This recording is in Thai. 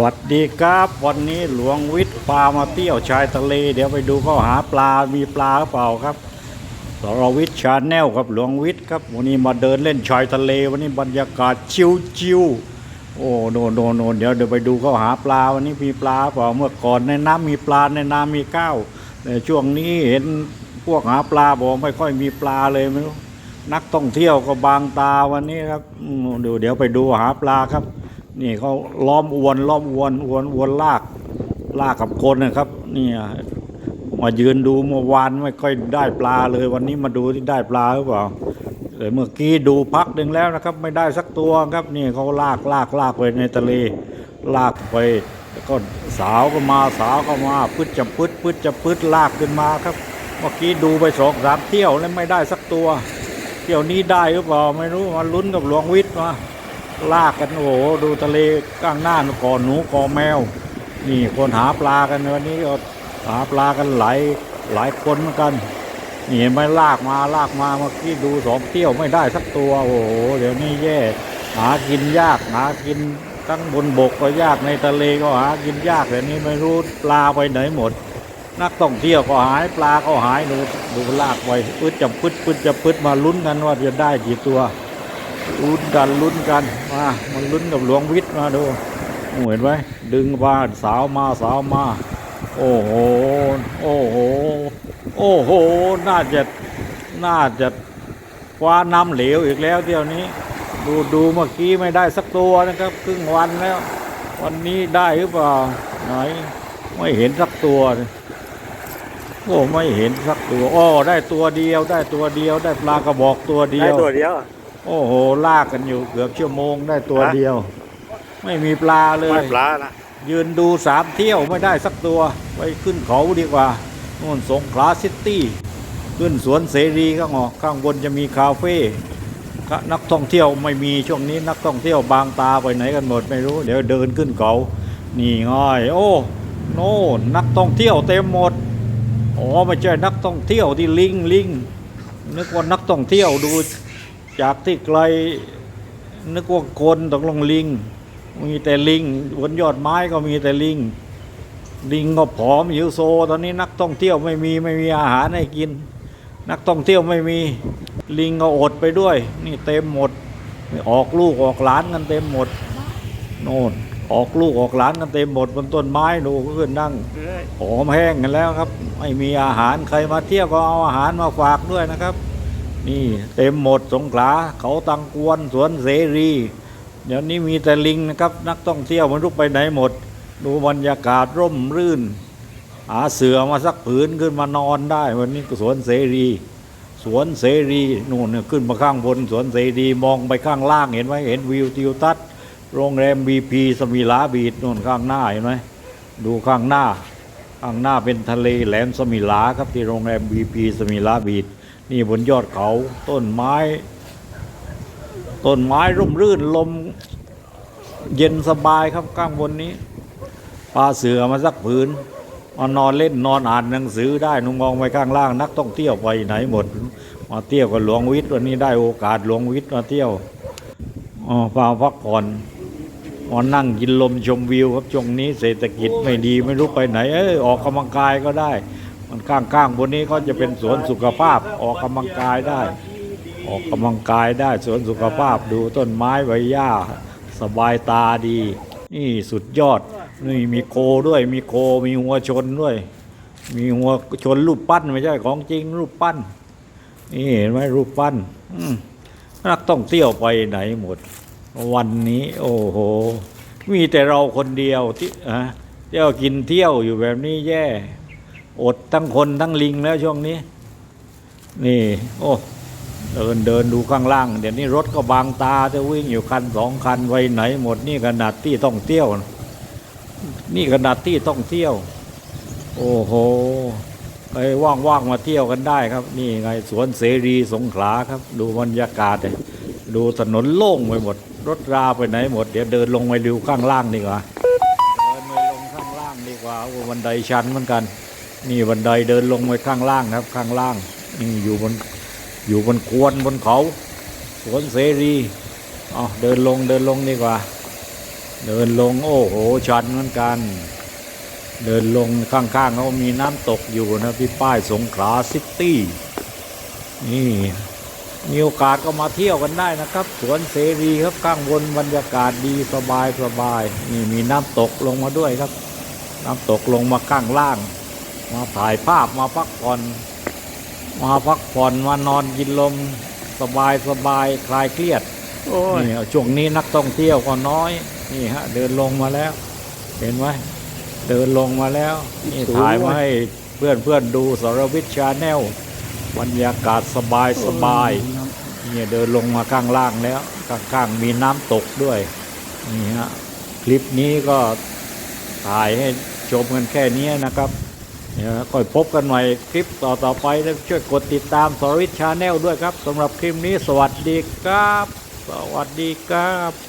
วัสดีครับ วันนี้หลวงวิทย์พามาเที่ยวชายทะเล เดี๋ยวไปดูเขาหาปลา มีปลาเปล่าครับสรวิทย์ชาแนลครับหลวงวิทย์ครับ วันนี้มาเดินเล่นชายทะเล วันนี้บรรยากาศชิวๆโอ้โนโนโนเดี๋ยวเดี๋ยวไปดูเขาหาปลา วันนี้มีปลาเปล่าเมื่อก่อนในน้ำมีปลาในน้ำมีก้าวแต่ช่วงนี้เห็นพวกหาปลาบอกไม่ค่อยมีปลาเลยไม่รู้นักท่องเที่ยวก็บางตาวันนี้ครับดูเดี๋ยวไปดูหาปลาครับ นี่เขาล้อมอวนล้อมอวนอวนอวนลากลากกับคนนะครับนี่มายืนดูเมื่อวานไม่ค่อยได้ปลาเลย วันนี้มาดูที่ได้ปลาหรือเปล่าเมื่อกี้ดูพักหนึ่งแล้วนะครับ ไม่ได้สักตัวครับนี่เขาลากลากลากไปในทะเล ลากไปแล้วก็สาวก็มาสาวก็มาพืดจะพืดพืดจะพืดลากขึ้นมาครับ เมื่อกี้ดูไปสองสามเที่ยวแล้วไม่ได้สักตัว เที่ยวนี้ได้หรือเปล่าไม่รู้มาลุ้นกับหลวงวิทย์มา ลากกันโอ้โหดูทะเลก้างหน้าก่อหนูก่อแมว นี่คนหาปลากันวันนี้ก็หาปลากันหลายหลายคนเหมือนกันนี่เห็นไหมลากมาลากมาเมื่อกี้ดูสองเที่ยวไม่ได้สักตัวโอ้โหเดี๋ยวนี้แย่หากินยากหากินทั้งบนบกก็ยากในทะเลก็หากินยากเดี๋ยวนี้ไม่รู้ปลาไปไหนหมด นักท่องเที่ยวก็หายปลาก็หายดูดูลากไปปึ๊ดจะปึ๊ดปึ๊ดจะปึ๊ดมาลุ้นกันว่าจะได้กี่ตัว ลุ้นกันลุ้นกันมามันลุ้นกับหลวงวิทย์มาดูเห็นไหมดึงมาสาวมาสาวมา โอ้โหโอ้โหโอ้โหน่าจะน่าจะคว้าน้ำเหลวอีกแล้วเที่ยวนี้ ดูดูเมื่อกี้ไม่ได้สักตัวนะครับครึ่งวันแล้ว วันนี้ได้หรือเปล่าไหนไม่เห็นสักตัวโอ้ไม่เห็นสักตัวอ้อได้ตัวเดียว ได้ตัวเดียว ได้ปลากระบอกตัวเดีได้ตัวเดียว โอ้โห ลากกันอยู่เกือบชั่วโมงได้ตัวเดียว ไม่มีปลาเลไม่ยปลานะยืนดูสามเที่ยวไม่ได้สักตัวไปขึ้นเขาดีกว่าโน่นสงขลาซิตี้ ขึ้นสวนเสรีข้างออกข้างบนจะมีคาเฟ่ก็นักท่องเที่ยวไม่มีช่วงนี้นักท่องเที่ยวบางตาไปไหนกันหมดไม่รู้ เดี๋ยวเดินขึ้นเขา นี่ง่ายโอ้ โน่นนักท่องเที่ยวเต็มหมดอ๋อไม่ใช่นักท่องเที่ยวที่ลิงลิงนึกว่านักท่องเที่ยวดู จากที่ไกลนึกว่าคนตกลงลิง มีแต่ลิงบนยอดไม้ก็มีแต่ลิง ลิงก็ผอมหิวโซ ตอนนี้นักท่องเที่ยวไม่มีไม่มีอาหารให้กิน นักท่องเที่ยวไม่มีลิงก็อดไปด้วย นี่เต็มหมดออกลูกออกหลานกันเต็มหมด โน่นออกลูกออกหลานกันเต็มหมดบนต้นไม้ดูก็ขึ้นนั่งหอมแห้งกันแล้วครับ ไม่มีอาหารใครมาเที่ยวก็เอาอาหารมาฝากด้วยนะครับ นี่เต็มหมดสงขลาเขาตังกวนสวนเสรี เดี๋ยวนี้มีแต่ลิงนะครับ นักท่องเที่ยวมันลุกไปไหนหมด ดูบรรยากาศร่มรื่น หาเสือมาสักผืนขึ้นมานอนได้ วันนี้ก็สวนเสรี สวนเสรีนู่นเนี่ยขึ้นมาข้างบนสวนเสรีมองไปข้างล่างเห็นไหมเห็นวิวทิวทัศน์โรงแรมบีพีสมิลาบีดนู่นข้างหน้าเห็นไหมดูข้างหน้า ข้างหน้าเป็นทะเลแหลมสมิลาครับที่โรงแรมบีพีสมิลาบีดนี่บนยอดเขาต้นไม้ ต้นไม้ร่มรื่นลมเย็นสบายครับข้างบนนี้ปลาเสือมาสักผืนมานอนเล่นนอนอ่านหนังสือได้นุงมองไปข้างล่างนักท่องเที่ยวไปไหนหมด มาเที่ยวกับหลวงวิทย์วันนี้ได้โอกาสหลวงวิทย์มาเที่ยวอ๋อมาพักผ่อน มานั่งกินลมชมวิวครับช่วงนี้เศรษฐกิจไม่ดีไม่รู้ไปไหน เออออกกำลังกายก็ได้ มันข้างๆบนนี้ก็จะเป็นสวนสุขภาพออกกำลังกายได้ ออกกำลังกายได้สวนสุขภาพดูต้นไม้ใบหญ้า สบายตาดี นี่สุดยอดนี่มีโคด้วยมีโคมีหัวชนด้วย มีหัวชนรูปปั้นไม่ใช่ของจริงรูปปั้น นี่เห็นไหมรูปปั้นอืมนักต้องเที่ยวไปไหนหมด วันนี้ โอ้โห มีแต่เราคนเดียวที่อะเที่ยวกินเที่ยวอยู่แบบนี้แย่ อดทั้งคนทั้งลิงแล้วช่วงนี้ นี่ โอ้เดินเดินดูข้างล่าง เดี๋ยวนี้รถก็บางตาจะวิ่งอยู่คันสองคันไว้ไหนหมดนี่ขนาดที่ต้องเที่ยว นี่ขนาดที่ต้องเที่ยว โอ้โหใครว่างๆมาเที่ยวกันได้ครับ นี่ไงสวนเสรีสงขลาครับ ดูบรรยากาศเลย ดูถนนโล่งไปหมด รถราไปไหนหมด เดี๋ยวเดินลงไปดูข้างล่างดีกว่า เดินไปลงข้างล่างดีกว่าโอ้บันไดชันเหมือนกัน นี่บันไดเดินลงไปข้างล่างครับ ข้างล่างนี่อยู่บนอยู่บนควนบนเขาสวนเสรีอ๋อเดินลงเดินลงดีกว่า เดินลงโอ้โหชันเหมือนกัน เดินลงข้างๆเขามีน้ำตกอยู่นะพี่ป้ายสงขลาซิตี้นี่ มีโอกาสก็มาเที่ยวกันได้นะครับ สวนเสรีครับข้างบนบรรยากาศดีสบายสบายนี่มีน้ำตกลงมาด้วยครับ น้ำตกลงมาข้างล่าง มาถ่ายภาพมาพักผ่อน มาพักผ่อนมานอนกินลมสบายสบายคลายเครียดโอ้ยนี่ช่วงนี้นักท่องเที่ยวก็น้อย นี่ฮะ เดินลงมาแล้ว เห็นไหมเดินลงมาแล้วนี่ถ่ายมาให้เพื่อนเพื่อนๆดูสรวิทชาแนล บรรยากาศสบายสบายเนี่ยเดินลงมาข้างล่างแล้ว ข้างๆมีน้ำตกด้วยนี่ฮะคลิปนี้ก็ถ่ายให้ชมกันแค่นี้นะครับเนี่ยค่อยพบกันใหม่คลิปต่อๆไปแล้วช่วยกดติดตามสรวิทชาแนลด้วยครับสำหรับคลิปนี้สวัสดีครับ สวัสดีครับ